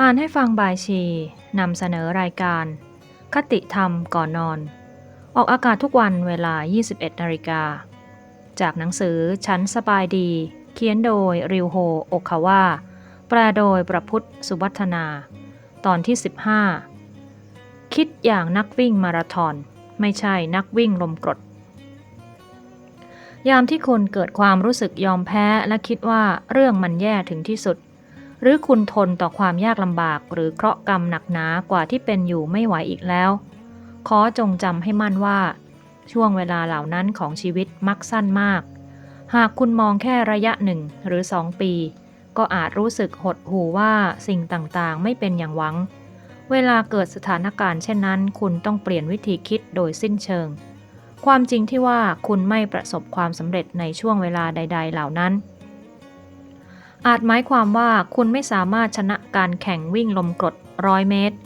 อ่านให้ฟังบายชีนำเสนอรายการ คติธรรมก่อนนอน ออกอากาศทุกวันเวลา 21นาฬิกา จากหนังสือชั้นสบายดี เขียนโดยริวโฮโอคาวะแปลโดยประพุทธสุวัฒนา ตอนที่ 15 คิดอย่างนักวิ่งมาราธอน ไม่ใช่นักวิ่งลมกรด ยามที่คุณเกิดความรู้สึกยอมแพ้และคิดว่าเรื่องมันแย่ถึงที่สุด หรือคุณทนต่อความยากลำบากหรือเคราะห์กรรมหนักหนากว่าที่เป็นอยู่ไม่ไหวอีกแล้ว ขอจงจำให้มั่นว่า ช่วงเวลาเหล่านั้นของชีวิตมักสั้นมาก หากคุณมองแค่ระยะหนึ่งหรือสองปี ก็อาจรู้สึกหดหู่ว่าสิ่งต่างๆ ไม่เป็นอย่างหวัง เวลาเกิดสถานการณ์เช่นนั้น คุณต้องเปลี่ยนวิธีคิดโดยสิ้นเชิง ความจริงที่ว่าคุณไม่ประสบความสำเร็จในช่วงเวลาใด ๆ เหล่านั้น อาจหมายความว่าคุณไม่สามารถชนะการแข่งวิ่งลมกรดร้อยเมตร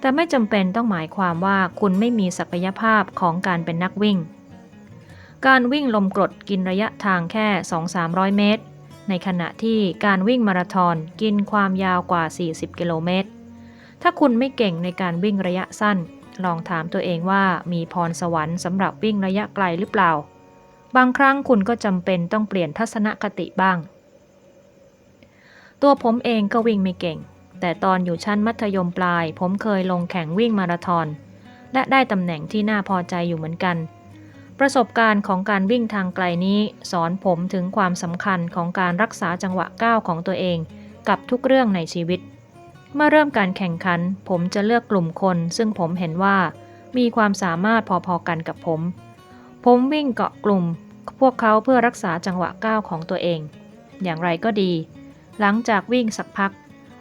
แต่ไม่จำเป็นต้องหมายความว่าคุณไม่มีศักยภาพของการเป็นนักวิ่ง การวิ่งลมกรดกินระยะทางแค่ 2-300 เมตร ในขณะที่การวิ่งมาราธอนกินความยาวกว่า 40 กิโลเมตร ถ้าคุณไม่เก่งในการวิ่งระยะสั้น ลองถามตัวเองว่ามีพรสวรรค์สำหรับวิ่งระยะไกลหรือเปล่า บางครั้งคุณก็จำเป็นต้องเปลี่ยนทัศนคติบ้าง ตัวผมเองก็วิ่งไม่เก่ง แต่ตอนอยู่ชั้นมัธยมปลาย ผมเคยลงแข่งวิ่งมาราธอน และได้ตำแหน่งที่น่าพอใจอยู่เหมือนกัน ประสบการณ์ของการวิ่งทางไกลนี้ สอนผมถึงความสำคัญของการรักษาจังหวะก้าวของตัวเอง กับทุกเรื่องในชีวิต เมื่อเริ่มการแข่งขัน ผมจะเลือกกลุ่มคน ซึ่งผมเห็นว่า มีความสามารถพอๆกันกับผม ผมวิ่งเกาะกลุ่ม พวกเขาเพื่อรักษาจังหวะก้าวของตัวเอง อย่างไรก็ดี หลังจากวิ่งสักพัก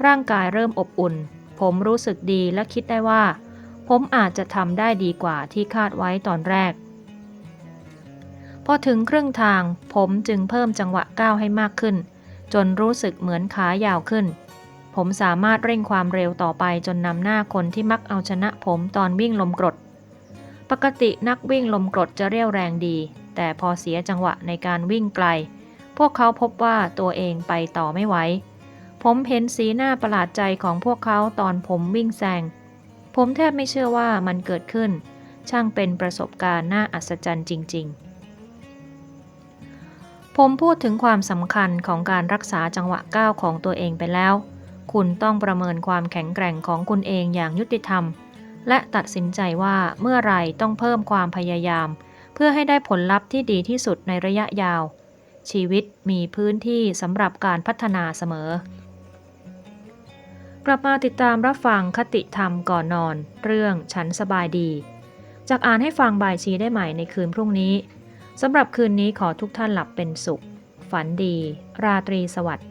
ร่างกายเริ่มอบอุ่น ผมรู้สึกดีและคิดได้ว่า ผมอาจจะทำได้ดีกว่าที่คาดไว้ตอนแรก พอถึงครึ่งทาง ผมจึงเพิ่มจังหวะก้าวให้มากขึ้น จนรู้สึกเหมือนขายาวขึ้น ผมสามารถเร่งความเร็วต่อไปจนนำหน้าคนที่มักเอาชนะผมตอนวิ่งลมกรด ปกตินักวิ่งลมกรดจะเรียวแรงดี แต่พอเสียจังหวะในการวิ่งไกล วกเขาพบว่าตัวเองไปต่อไม่ไหว ผมเห็นสีหน้าประหลาดใจของพวกเขาตอนผมวิ่งแซง ผมแทบไม่เชื่อว่ามันเกิดขึ้น ช่างเป็นประสบการณ์น่าอัศจรรย์จริง ๆ ผมพูดถึงความสำคัญของการรักษาจังหวะก้าวของตัวเองไปแล้ว คุณต้องประเมินความแข็งแกร่งของคุณเองอย่างยุติธรรม และตัดสินใจว่าเมื่อไรต้องเพิ่มความพยายาม เพื่อให้ได้ผลลัพธ์ที่ดีที่สุดในระยะยาว ชีวิตมีพื้นที่สำหรับการพัฒนาเสมอ กลับมาติดตามรับฟังคติธรรมก่อนนอน เรื่องฉันสบายดี จากอ่านให้ฟังบายชีได้ใหม่ในคืนพรุ่งนี้สำหรับคืนนี้ขอทุกท่านหลับเป็นสุข ฝันดี ราตรีสวัสดิ์